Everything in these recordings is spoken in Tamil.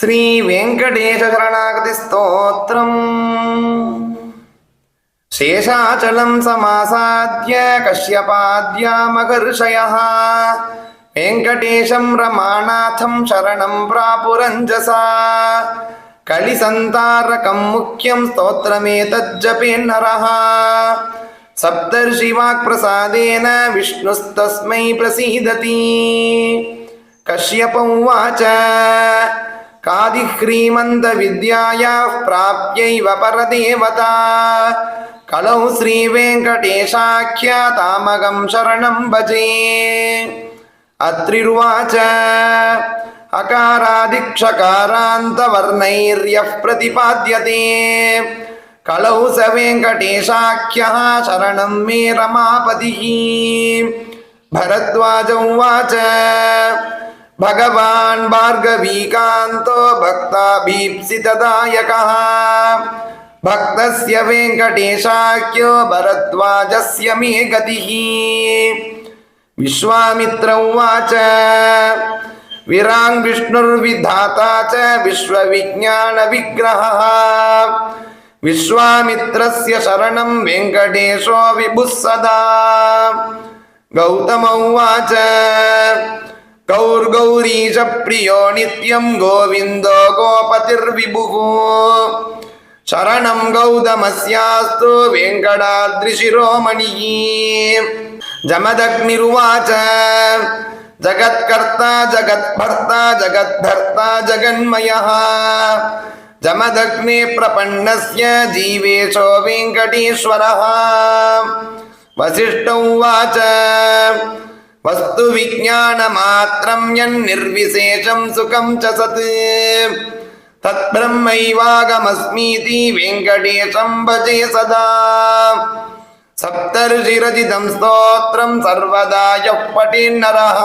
శ్రీ వెంకటేశరణాగతిస్తోత్రం శేషాచలం సమాసాద్య కశ్యపాద్యామహర్షయ వెంకటేశం రమానాథం శరణం ప్రాపురంజసా కలిసంతారకం ముఖ్యం స్తోత్రమేతజ్జపేన్నర सप्तर्षिवाक्प्रसादेन विष्णुस्तस्मै प्रसीदति कश्यप उवाच காதி ஸ்ரீமந்த வித்யாயா பிராப்யைவ பரதேவதா கலௌ ஸ்ரீவேங்கடேஷாக்கியா தாமகம் சரணம் பஜே அத்ரிருவாச்ச அகாராதிக்ஷகாராந்தவர்ணைர்யः प्रतिपाद्यते कलौ स वेङ्कटेशाख्यः शरणं मे रमापतिः भरद्वाज उवाच भगवान् भार्गवीकान्तो भक्ताभीप्सितदायकः भक्तस्य वेङ्कटेशाख्यो भरद्वाजस्य मे गतिः विश्वामित्र उवाच वीरान् विष्णुर्विधाता च विश्वविज्ञानविग्रहः विश्वामित्रस्य शरणं वेङ्कटेशो विभुः सदा गौतम उवाच गौर्गौरीश प्रियो नित्यं गोविन्दो गोपतिर्विभुः शरणं गौतमस्यास्तु वेङ्कटाद्रिशिरोमणिः जमदग्निरुवाच जगत्कर्ता जगत्भर्ता जगद्भर्ता जगन्मयः जमदग्ने प्रपन्नस्य जीवेशो वेङ्कटेश्वरः वसिष्ठ उवाच வஸ்து விஜானமாத்திரம் என் நிர்விசேஷம் சுகம் ச சத் தத்பிரம்மைவாகமஸ்மீதி வெங்கடேஷம் பஜே சதா சப்தர்ஷிரஜிதம் ஸ்தோத்திரம் சர்வதா எப்பட்டே நரஹ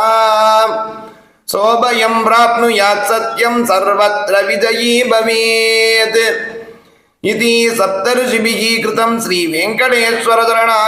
சோபயம் பிராப்னுயாத் சத்யம் சர்வத்ர விஜயீ பவேத் इति सप्तर्षिभिः कृतं श्रीवेङ्कटेश्वरचरणा